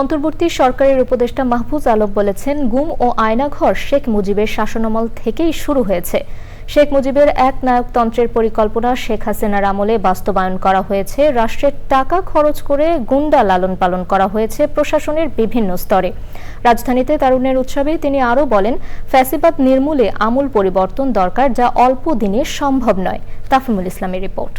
অন্তর্বর্তী সরকারের উপদেষ্টা মাহফুজ আলম বলেছেন, গুম ও আয়নাঘর শেখ মুজিবের শাসনামল থেকেই শুরু হয়েছে। শেখ মুজিবের এক নায়কতন্ত্রের পরিকল্পনা শেখ হাসিনার আমলে বাস্তবায়ন করা হয়েছে। রাষ্ট্রের টাকা খরচ করে গুন্ডা লালন পালন করা হয়েছে প্রশাসনের বিভিন্ন স্তরে। রাজধানীতে তারুণ্যের উৎসবে তিনি আরও বলেন, ফ্যাসিবাদ নির্মূলে আমূল পরিবর্তন দরকার যা অল্প দিনে সম্ভব নয়। তাফিমুল ইসলামের রিপোর্ট।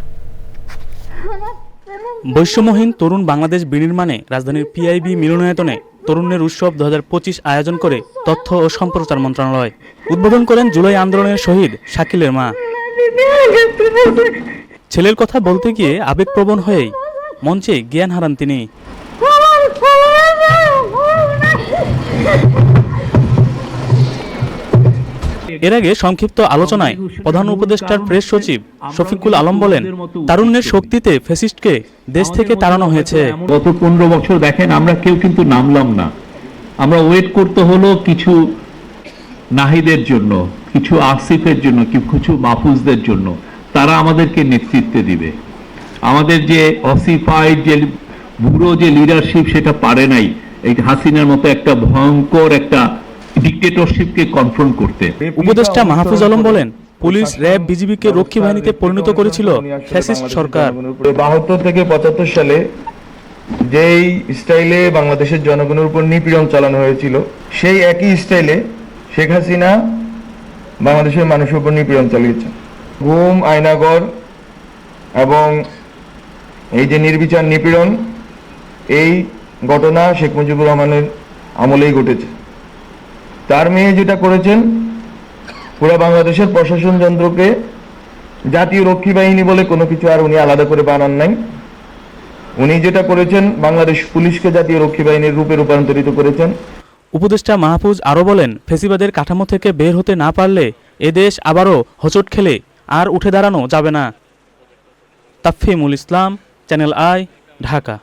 বৈষম্যহীন তরুণ বাংলাদেশ বিনির্মাণে রাজধানীর পিআইবি মিলনায়তনে তরুণের উৎসব দু হাজার পঁচিশ আয়োজন করে তথ্য ও সম্প্রচার মন্ত্রণালয়। উদ্বোধন করেন জুলাই আন্দোলনের শহীদ শাকিলের মা। ছেলের কথা বলতে গিয়ে আবেগপ্রবণ হয়েই মঞ্চে জ্ঞান হারান তিনি। এর আগে সংক্ষিপ্ত আলোচনায় প্রধান উপদেষ্টার প্রেস সচিব শফিকুল আলম বলেন, তারুণ্যের শক্তিতে ফেসিস্টকে দেশ থেকে তাড়ানো হয়েছে। গত পনেরো বছর দেখেন, আমরা কেউ কিন্তু নামলাম না। আমরা ওয়েট করতে হলো কিছু নাহিদের জন্য, কিছু আসিফের জন্য, কিছু মাহফুজদের জন্য। তারা আমাদেরকে নেতৃত্বে দিবে। আমাদের যে অসিফাইড, যে বুড়ো যে লিডারশিপ সেটা পারে নাই। এই হাসিনার মতো একটা ভয়ঙ্কর একটা ডিক্টেটরশিপকে কনফ্রন্ট করতে। উপদেষ্টা মাহফুজ আলম বলেন পুলিশ র্যাব বিজিবিকে রক্ষী বাহিনীতে পরিণত করেছিল ফ্যাসিস্ট সরকার। বাহাত্তর থেকে পঁচাত্তর সালে যেই স্টাইলে বাংলাদেশের জনগণের উপর নিপীড়ন চালানো হয়েছিল। সেই একই স্টাইলে শেখ হাসিনা বাংলাদেশের মানুষের উপর নিপীড়ন চালিয়েছে ঘুম আয়নাগর এবং এই যে নির্বিচার নিপীড়ন এই ঘটনা শেখ মুজিবুর রহমানের আমলেই ঘটেছে। তার মেয়ে যেটা করেছেন, পুরো বাংলাদেশের প্রশাসন যন্ত্রকে জাতীয় রক্ষী বাহিনী বলে কোনো কিছু আর উনি আলাদা করে বানান নাই। উনি যেটা করেছেন, বাংলাদেশ পুলিশকে জাতীয় রক্ষী বাহিনীর রূপে রূপান্তরিত করেছেন। উপদেষ্টা মাহফুজ আরও বলেন, ফেসিবাদের কাঠামো থেকে বের হতে না পারলে এ দেশ আবারও হোঁচট খেলে আর উঠে দাঁড়ানো যাবে না। Tafimul Islam, channel I, Dhaka.